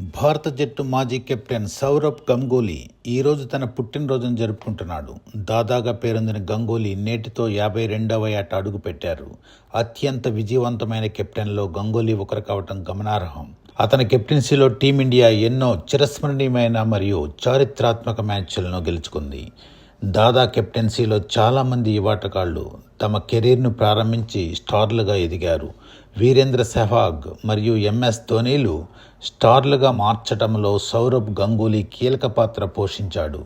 భారత జట్టు మాజీ కెప్టెన్ సౌరభ్ గంగూలీ ఈరోజు తన పుట్టినరోజును జరుపుకుంటున్నాడు. దాదాగా పేరొందిన గంగూలీ నేటితో యాభై రెండవ ఏట అడుగుపెట్టారు అత్యంత విజయవంతమైన కెప్టెన్లో గంగూలీ ఒకరు కావటం గమనార్హం. అతని కెప్టెన్సీలో టీమిండియా ఎన్నో చిరస్మరణీయమైన మరియు చారిత్రాత్మక మ్యాచ్లను గెలుచుకుంది. దాదా కెప్టెన్సీలో చాలామంది యువాటగాళ్ళు తమ కెరీర్ను ప్రారంభించి స్టార్లుగా ఎదిగారు. వీరేంద్ర సెహ్వాగ్ మరియు ఎంఎస్ ధోనీలు స్టార్లుగా మార్చటంలో సౌరభ్ గంగూలీ కీలక పాత్ర పోషించాడు.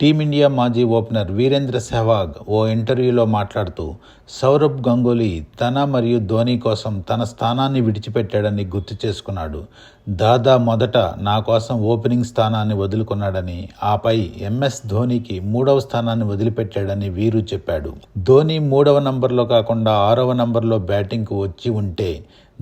టీమిండియా మాజీ ఓపెనర్ వీరేంద్ర సెహ్వాగ్ ఓ ఇంటర్వ్యూలో మాట్లాడుతూ సౌరభ్ గంగూలీ తన మరియు ధోని కోసం తన స్థానాన్ని విడిచిపెట్టాడని గుర్తు చేసుకున్నాడు. దాదా మొదట నా కోసం ఓపెనింగ్ స్థానాన్ని వదులుకున్నాడని ఆపై ఎంఎస్ ధోనీకి మూడవ స్థానాన్ని వదిలిపెట్టాడని వీరు చెప్పాడు. ధోని మూడవ నంబర్లో కాకుండా ఆరవ నంబర్లో బ్యాటింగ్కు వచ్చి ఉంటే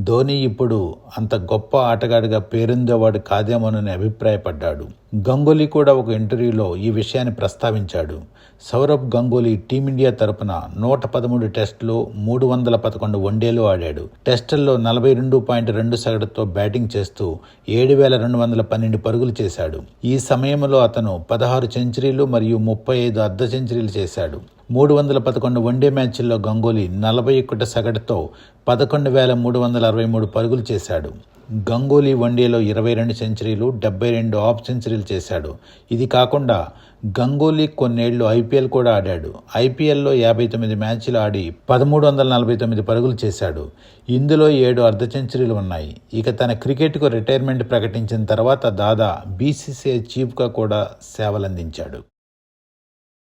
ధోనీ ఇప్పుడు అంత గొప్ప ఆటగాడిగా పేరుందేవాడు కాదేమోనని అభిప్రాయపడ్డాడు. గంగూలీ కూడా ఒక ఇంటర్వ్యూలో ఈ విషయాన్ని ప్రస్తావించాడు. సౌరభ్ గంగూలీ టీమిండియా తరపున నూట పదమూడు టెస్టులు మూడు వందల పదకొండు వన్డేలు ఆడాడు. టెస్టుల్లో నలభై రెండు పాయింట్ రెండు సగటుతో బ్యాటింగ్ చేస్తూ ఏడు వేల రెండు వందల పన్నెండు పరుగులు చేశాడు. ఈ సమయంలో అతను పదహారు సెంచరీలు మరియు ముప్పై ఐదు అర్ధ సెంచరీలు చేశాడు. మూడు వందల పదకొండు వన్డే మ్యాచ్ల్లో గంగూలీ నలభై ఒకటి సగటుతో పదకొండు వేల మూడు వందల అరవై మూడు పరుగులు చేశాడు. గంగూలీ వన్డేలో ఇరవై రెండు సెంచరీలు డెబ్బై రెండు ఆఫ్ సెంచరీలు చేశాడు. ఇది కాకుండా గంగూలీ కొన్నేళ్ళు ఐపీఎల్ కూడా ఆడాడు. ఐపీఎల్లో యాభై తొమ్మిది మ్యాచ్లు ఆడి పదమూడు వందల నలభై తొమ్మిది పరుగులు చేశాడు. ఇందులో ఏడు అర్ధ సెంచరీలు ఉన్నాయి. ఇక తన క్రికెట్కు రిటైర్మెంట్ ప్రకటించిన తర్వాత దాదా బీసీసీఐ చీఫ్గా కూడా సేవలందించాడు.